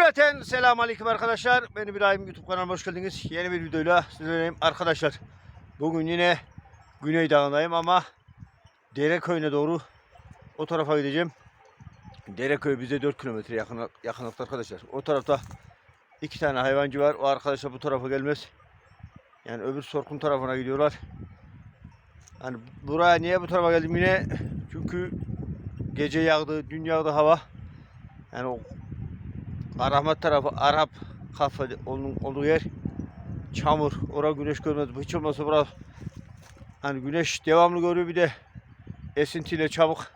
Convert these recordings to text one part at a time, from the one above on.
Cümleten selamun aleyküm arkadaşlar. Ben İbrahim YouTube kanalıma hoş geldiniz. Yeni bir videoyla sizlerleyim arkadaşlar. Bugün yine Güney Dağı'ndayım ama Dereköy'üne doğru o tarafa gideceğim. Dereköy bize 4 kilometre yakın, yakınlıkta arkadaşlar. O tarafta iki tane hayvancı var. O arkadaşlar bu tarafa gelmez. Yani öbür Sorkun tarafına gidiyorlar. Hani buraya niye bu tarafa geldim yine? Çünkü gece yağdı, dün yağdı hava. Yani o Arahmet tarafı Arap kafe onun olduğu yer çamur. Orada güneş görmez. Hiç olmazsa bura hani güneş devamlı görüyor bir de esintiyle çabuk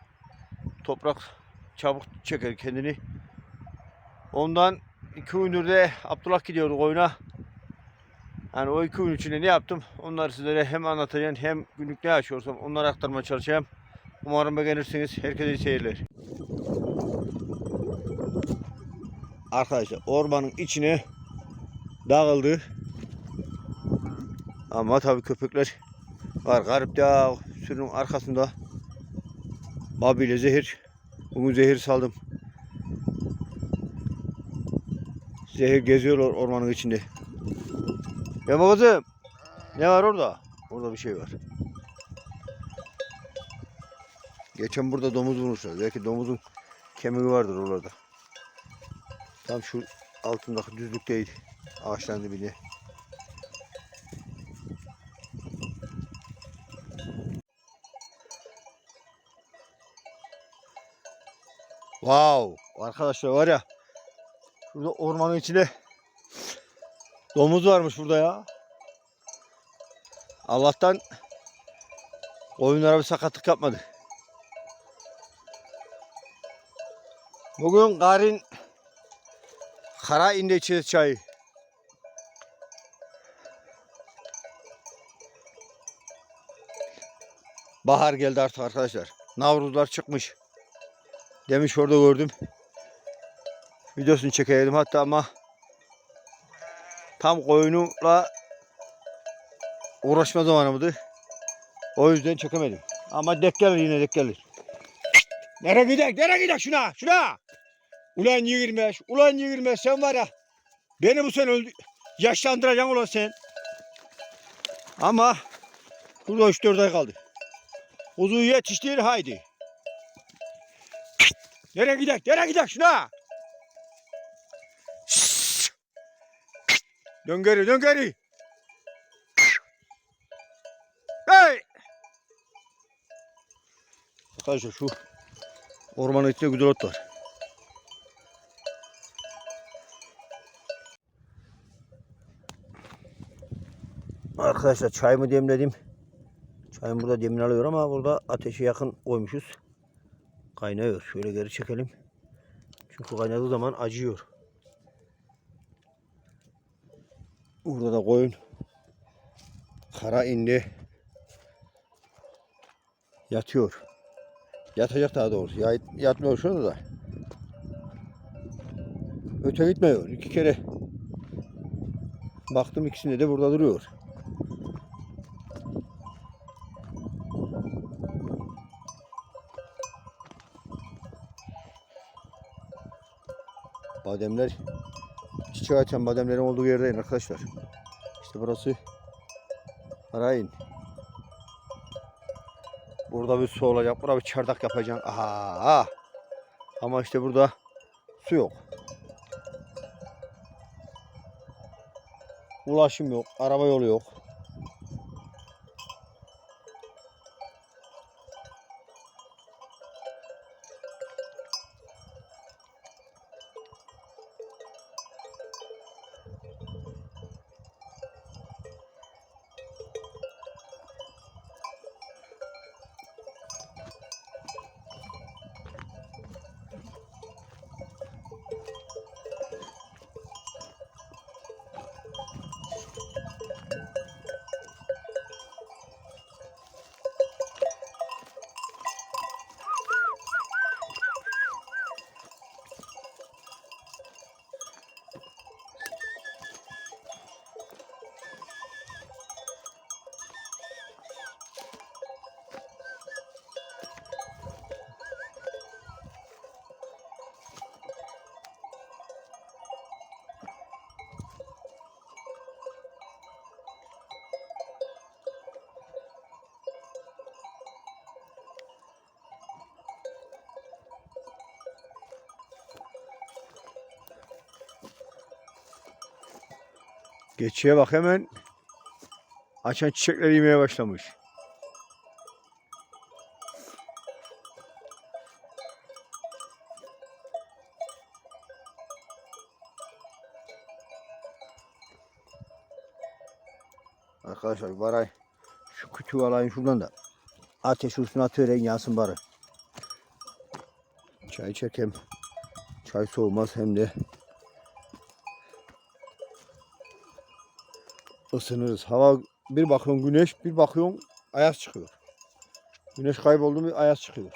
toprak çabuk çeker kendini. Ondan iki gündür de Abdullah gidiyordu oyuna. Yani o iki gün içinde ne yaptım? Onları sizlere hem anlatacağım hem günlük ne yaşıyorsam onları aktarmaya çalışacağım. Umarım beğenirsiniz. Herkese iyi seyirler. Arkadaşlar ormanın içine dağıldı. Ama tabii köpekler var. Garip dağ sürünün arkasında babiyle zehir. Bugün zehir saldım. Zehir geziyorlar ormanın içinde. Yama kızım. Ne var orada? Orada bir şey var. Geçen burada domuz vurmuşlar. Belki domuzun kemiği vardır orada. Tam şu altındaki düzlükteydi. Ağaçların dibinde. Wow! Arkadaşlar var ya Şurada ormanın içinde domuz varmış burada ya. Allah'tan koyunlara bir sakatlık yapmadı. Bugün Garin Kara içeceğiz çayı. Bahar geldi artık arkadaşlar. Navruzlar çıkmış. Demiş orada gördüm. Videosunu çekeydim hatta ama tam koyunla uğraşma zamanı mıydı? O yüzden çekemedim. Ama dek gelir yine dek gelir. Nereye gidek? Nereye gidek şuna? Şuna! Ulan 25, ulan 25 sen var ya. Beni bu sene öldü. Yaşlandıracaksın ulan sen. Ama burada 3-4 ay kaldı. Kuzu yetiştir haydi. Nereye gidek? Nereye gidek şuna? Dön geri, dön geri. Hey! Arkadaşlar şu ormanın içinde güzel ot var. Arkadaşlar çayımı demledim. Çayım burada demini alıyor ama burada ateşe yakın koymuşuz. Kaynıyor. Şöyle geri çekelim. Çünkü kaynadığı zaman acıyor. Burada da koyun. Kara indi. Yatıyor. Yatacak daha doğrusu. Ya, yatmıyor şurada da. Öte gitmiyor. İki kere baktım ikisinde de burada duruyor. Bademler çiçek açan bademlerin olduğu yerdeyim arkadaşlar. İşte burası Arayın. Burada bir su olacak. Burada bir çardak yapacaksın. Aha. Ama işte burada su yok. Ulaşım yok. Araba yolu yok. Geçiye bak hemen açan çiçekleri yemeye başlamış. Arkadaşlar varay şu kütüğü alayım şuradan da ateş üstüne atıvereyim yansın bari. Çay içerken çay soğumaz hem de ısınırız. Hava bir bakıyorsun güneş, bir bakıyorsun ayaz çıkıyor. Güneş kayboldu mu ayaz çıkıyor.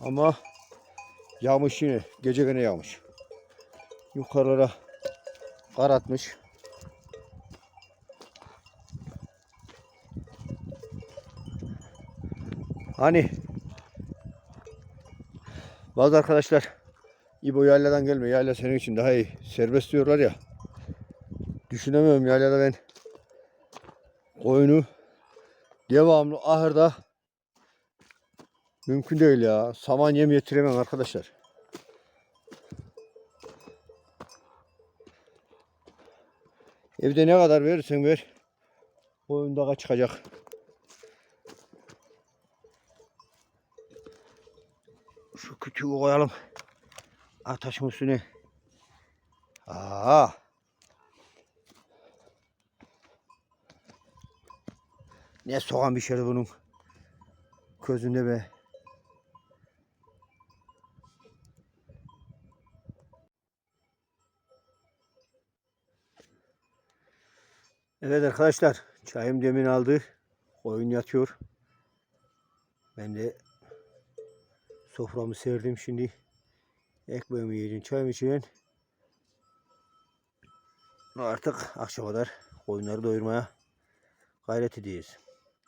Ama yağmış yine. Gece gene yağmış. Yukarılara kar atmış. Hani bazı arkadaşlar İbo yayladan gelme. Yayla senin için daha iyi. Serbest diyorlar ya. Düşünemiyorum yaylada ben koyunu devamlı ahırda mümkün değil ya. Saman yem yetiremem arkadaşlar. Evde ne kadar verirsen ver. Koyun daha çıkacak. Şu kütüğü koyalım. Ataşın üstüne. Aa. Ne soğan bir şeydi bunun. Közünde be. Evet arkadaşlar. Çayım demin aldı. Koyun yatıyor. Ben de soframı serdim şimdi. Ekmeğimi yiyeceğim, çayımı içeceğim. Artık akşama kadar koyunları doyurmaya gayret edeceğiz.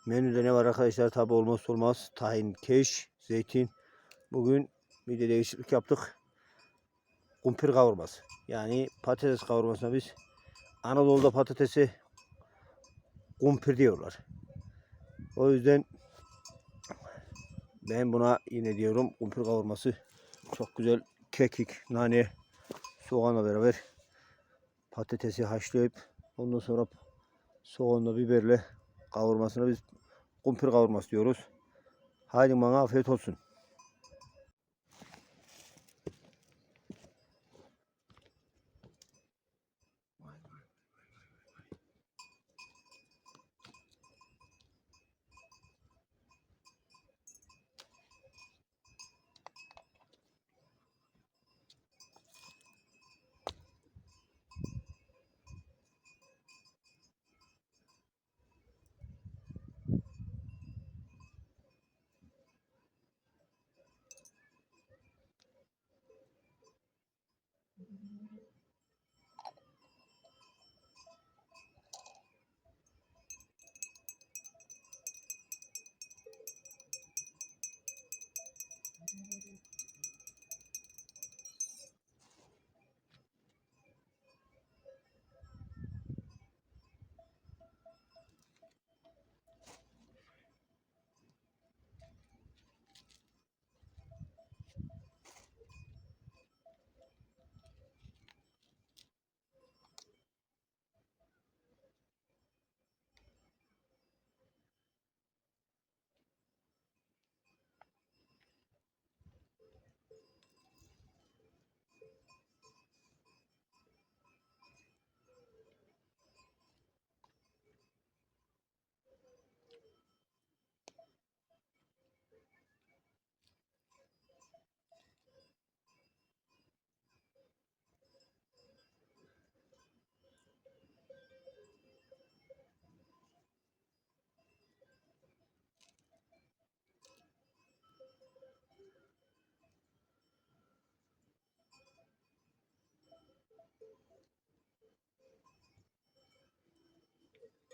Menüde ne var arkadaşlar? Tabi olmazsa olmaz. Tahin, keş, zeytin. Bugün bir de değişiklik yaptık. Kumpir kavurması. Yani patates kavurmasına biz Anadolu'da patatesi kumpir diyorlar. O yüzden ben buna yine diyorum kumpir kavurması çok güzel kekik, nane, soğanla beraber patatesi haşlayıp ondan sonra soğanla biberle kavurmasına biz kumpir kavurması diyoruz. Haydi bana afiyet olsun.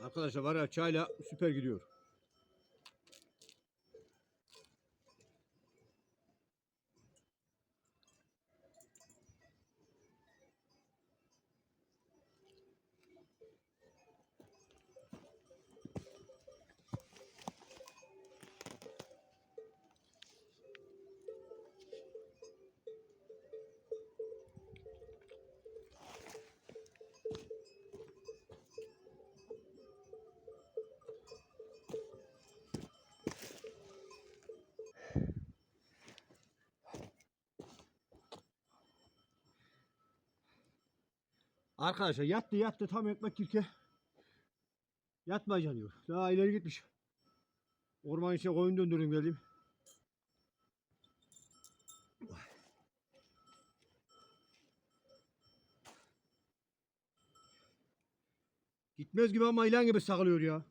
Arkadaşlar var ya çayla süper gidiyor. Arkadaşlar yattı yattı tam ekmek kirke. Yatmayacaksın diyor. Daha ileri gitmiş. Orman içine koyun döndürdüm geldim. Gitmez gibi ama ilan gibi sakılıyor ya.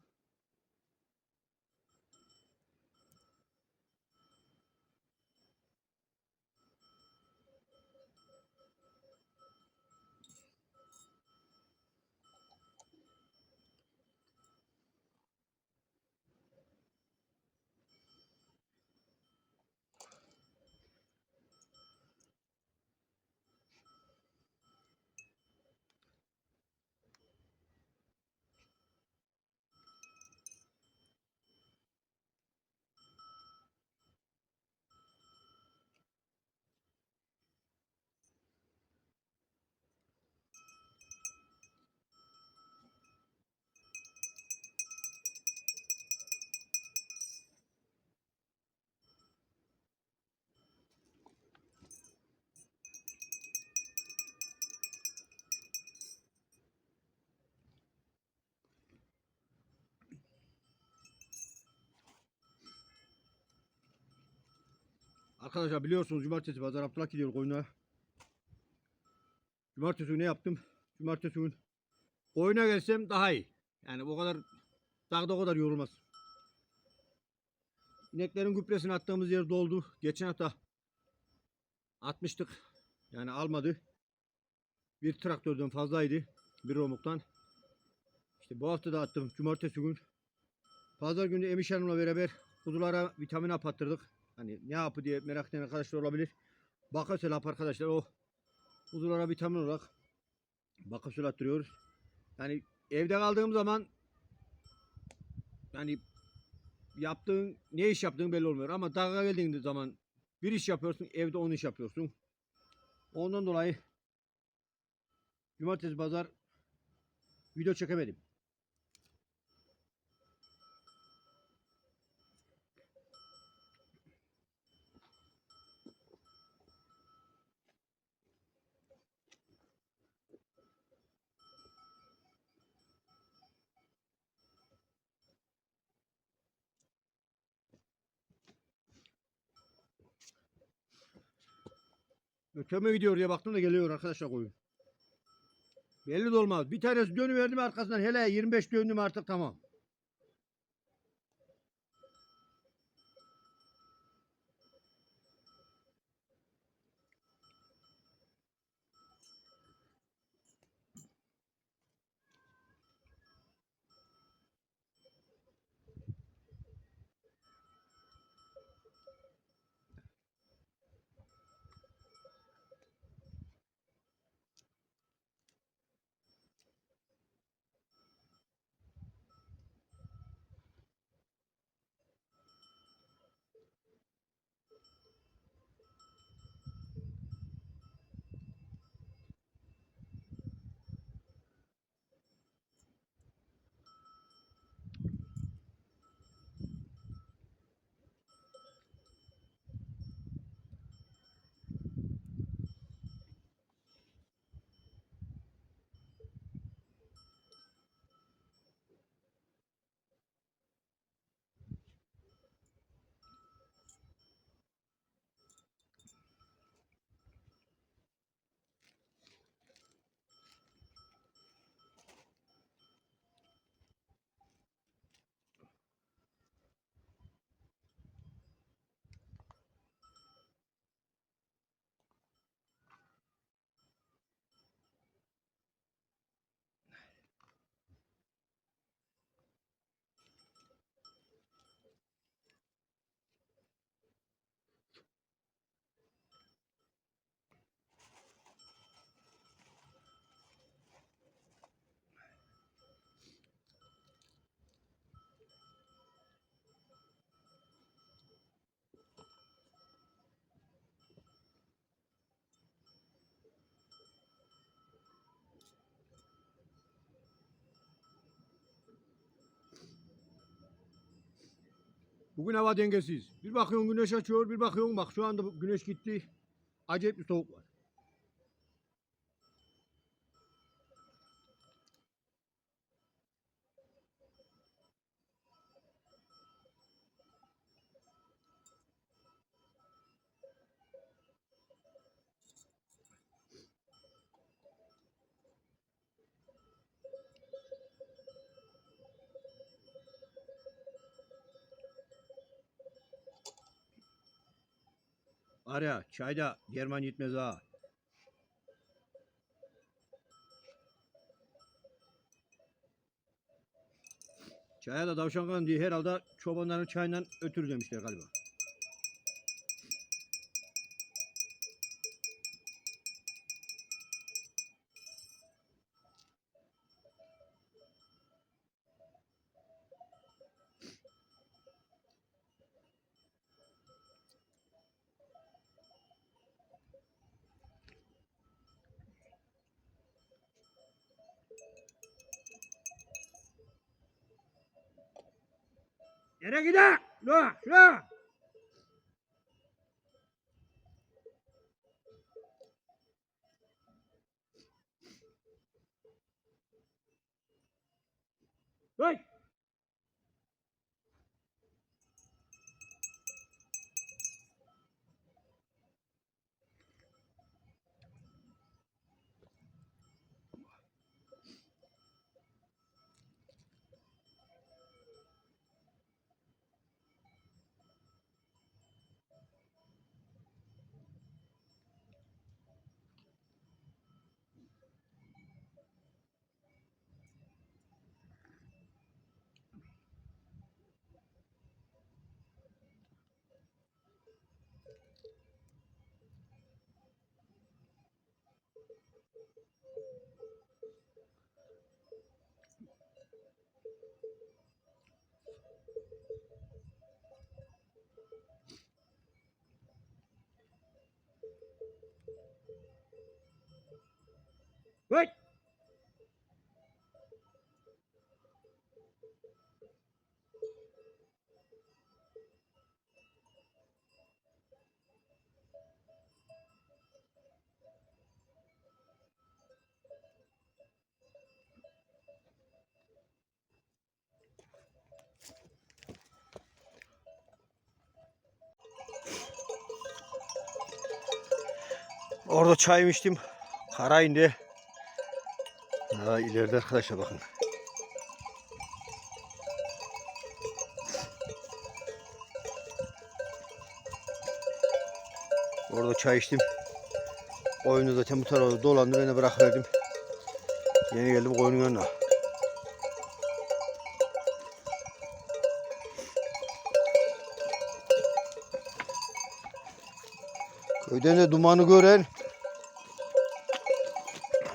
Arkadaşlar biliyorsunuz cumartesi pazar Abdullah gidiyor koyuna. Cumartesi günü ne yaptım? Cumartesi günü koyuna gelsem daha iyi. Yani o kadar dağda o kadar yorulmaz. İneklerin gübresini attığımız yer doldu. Geçen hafta atmıştık. Yani almadı. Bir traktörden fazlaydı. Bir romuktan. İşte bu hafta da attım. Cumartesi gün. Pazar günü Emiş Hanım'la beraber kuzulara vitamin hap attırdık. Hani ne yapı diye merak eden arkadaşlar olabilir. Bakasel hap arkadaşlar o kuzulara vitamin olarak bakasel attırıyoruz. Yani evde kaldığım zaman yani yaptığın ne iş yaptığın belli olmuyor ama dağa geldiğin zaman bir iş yapıyorsun evde on iş yapıyorsun. Ondan dolayı cumartesi pazar video çekemedim. Öteme gidiyor diye baktım da geliyor arkadaşlar koyun. Belli de olmaz. Bir tanesi dönüverdim arkasından hele 25 döndüm artık tamam. Bugün hava dengesiz. Bir bakıyorsun güneş açıyor, bir bakıyorsun bak şu anda güneş gitti. Acayip bir soğuk var. Arya çayda German gitmez ha. Çaya da tavşan kan diye herhalde çobanların çayından ötürü demişler galiba. Nereye gidiyor? Şuraya, şuraya. Hey! Orada çay içtim. Kara indi. Ha ileride arkadaşlar bakın. Orada çay içtim. Koyunu zaten bu tarafa dolandı. Ben de bırakıverdim. Yeni geldim koyunun yanına. Köyden de dumanı gören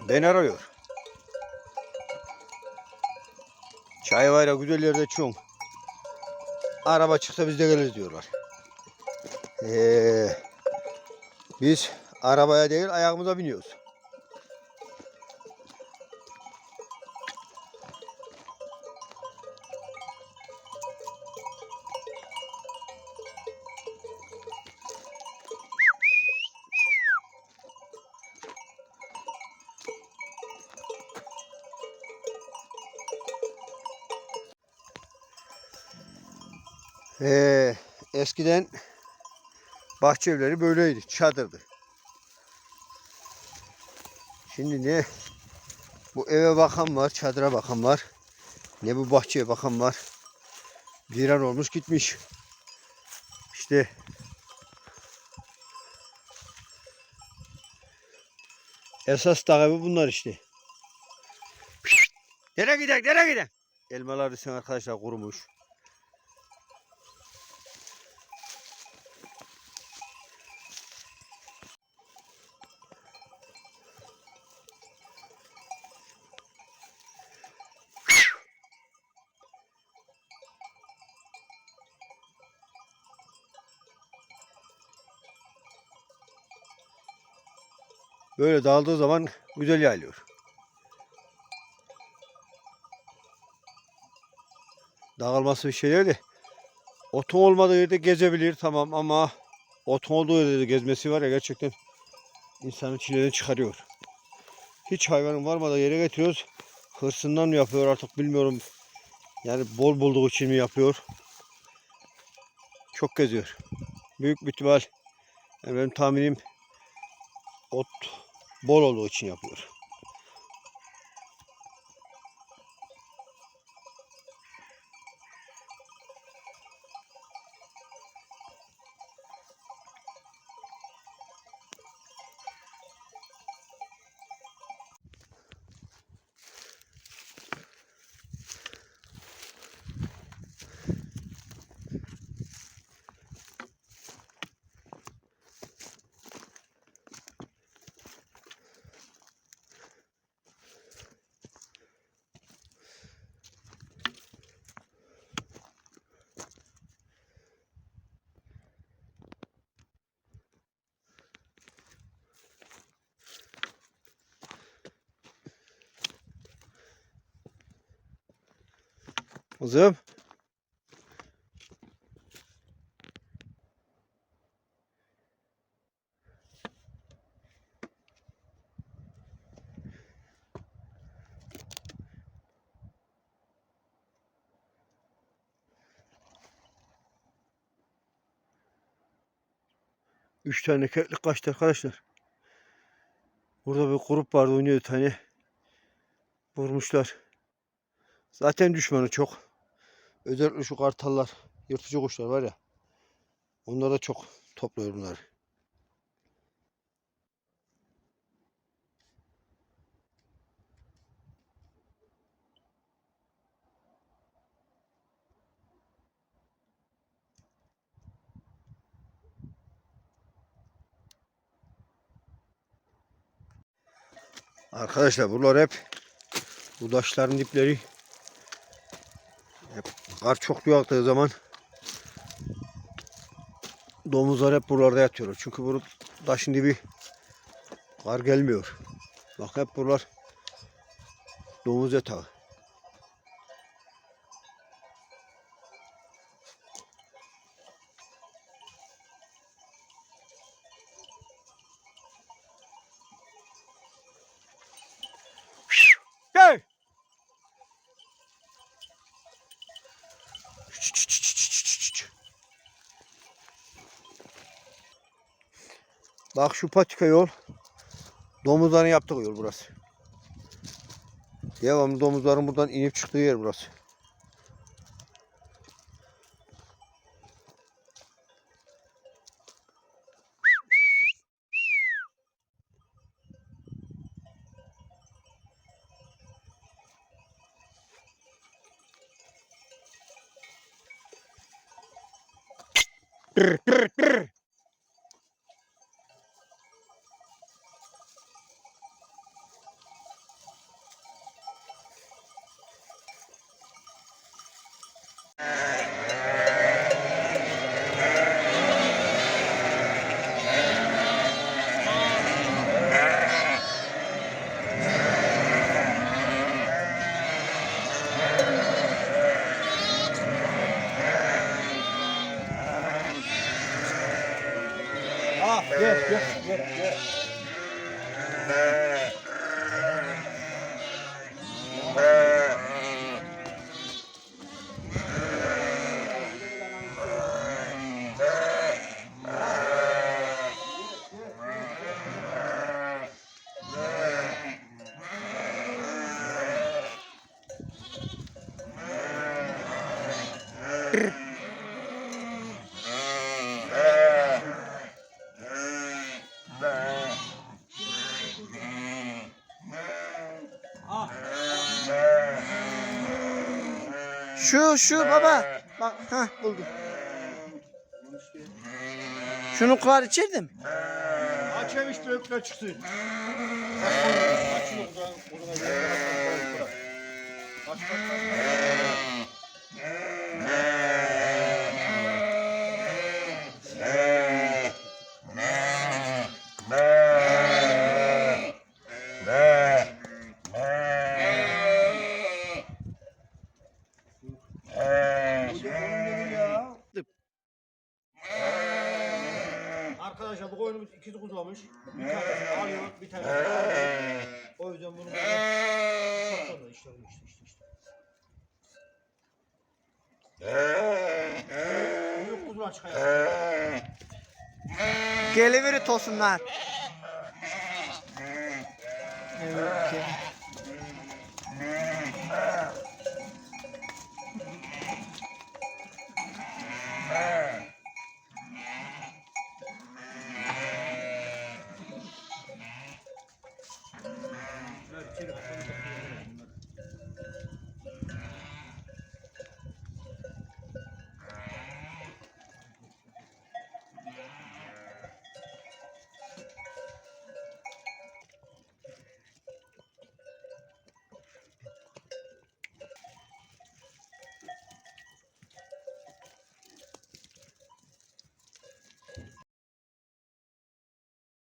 ben arıyor. Çay var ya güzel yerde içiyorum. Araba çıksa biz de geliriz diyorlar. Ee, biz arabaya değil ayağımıza biniyoruz. Eskiden bahçe evleri böyleydi. Çadırdı. Şimdi ne bu eve bakan var, çadıra bakan var. Ne bu bahçeye bakan var. Bir an olmuş gitmiş. İşte esas takibi bunlar işte. Nereye gidelim, nereye gidelim? Elmalar isen arkadaşlar kurumuş. Böyle dağıldığı zaman güzel yayılıyor. Dağılması bir şey değil de otun olmadığı yerde gezebilir tamam ama otun olduğu yerde de gezmesi var ya gerçekten insanın çileden çıkarıyor. Hiç hayvanın varmadığı yere getiriyoruz. Hırsından mı yapıyor artık bilmiyorum. Yani bol bulduğu için mi yapıyor. Çok geziyor. Büyük bir ihtimal yani benim tahminim ot bol olduğu için yapıyor. Kızım. Üç tane keklik kaçtı arkadaşlar. Burada bir grup vardı oynuyor tane. Vurmuşlar. Zaten düşmanı çok. Özellikle şu kartallar, yırtıcı kuşlar var ya. Onlar da çok topluyor bunları. Arkadaşlar buralar hep bu taşların dipleri kar çok yağdığı zaman domuzlar hep buralarda yatıyorlar. Çünkü bu taşın dibi kar gelmiyor. Bak hep buralar domuz yatağı. Bak şu patika yol. Domuzların yaptığı yol burası. Devamlı domuzların buradan inip çıktığı yer burası. Şu şu baba. Bak ha buldum. Şunu kırar içeride mi? Aç emiş büyükler çıksın. Aç şunu buradan, buradan gel. Aç, aç, aç. Arkadaşlar bu koyunumuz ikizi kuzamış. Bir tanesini alıyor, bir tanesini alıyor. O yüzden bunu böyle toplarlar işte bu işte işte işte. Kuzular çıkıyor. Geliveri tosunlar. Evet.